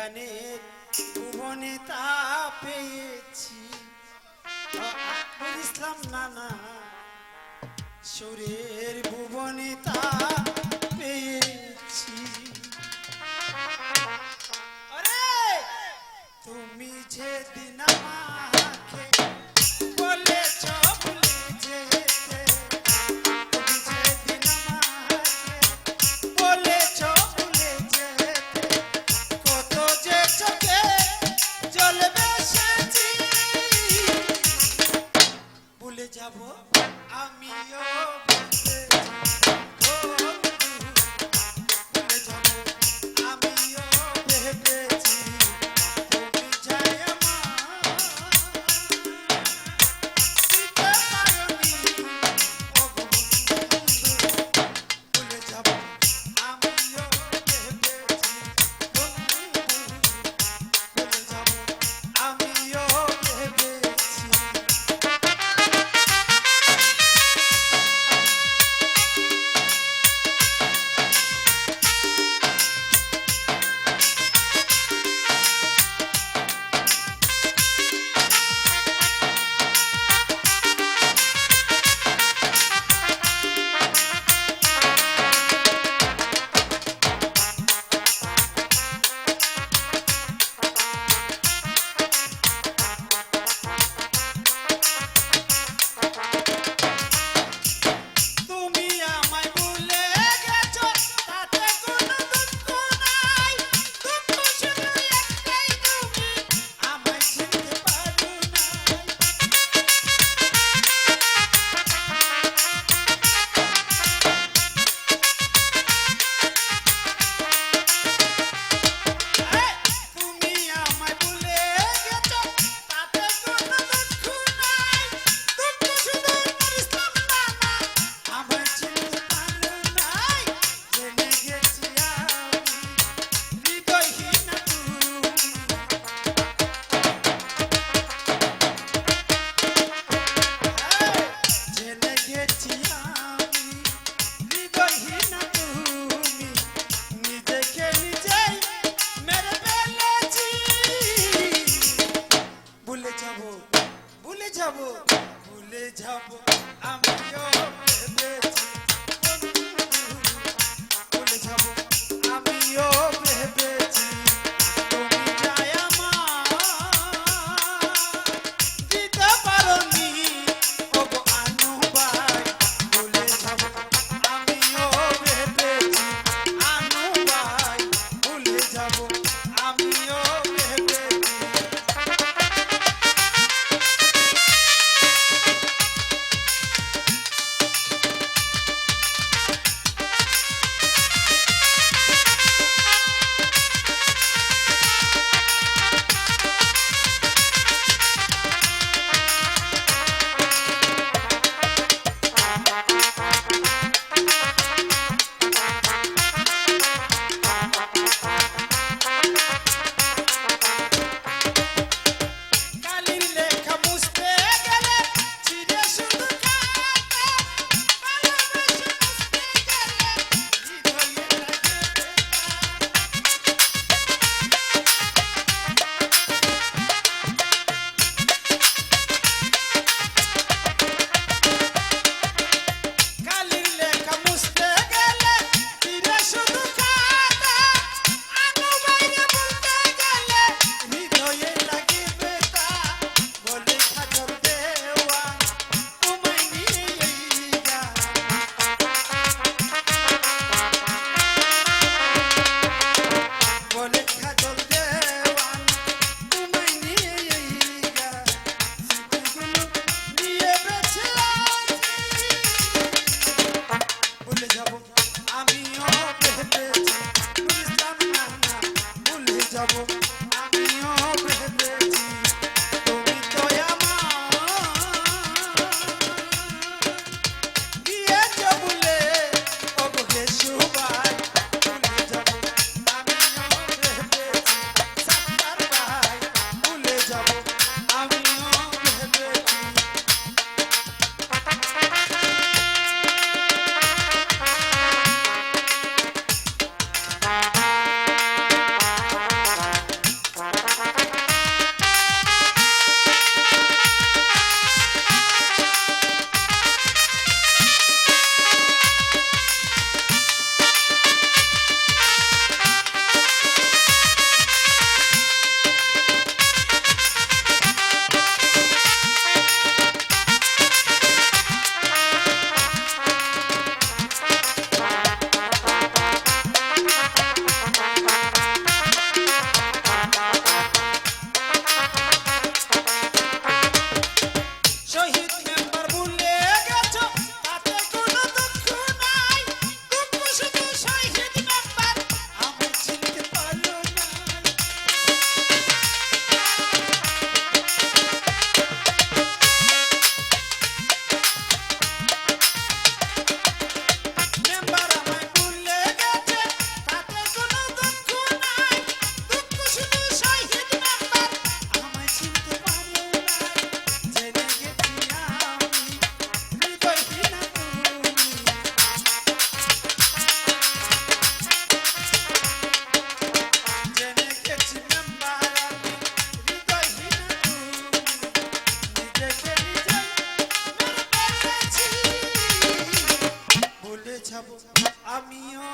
এখানে ভুবনে তা পেয়েছি। ইসলাম নানা সুরের ভুবনে তা পেয়েছি। তুমি যে দিনা a mi. বেছাবো আমিও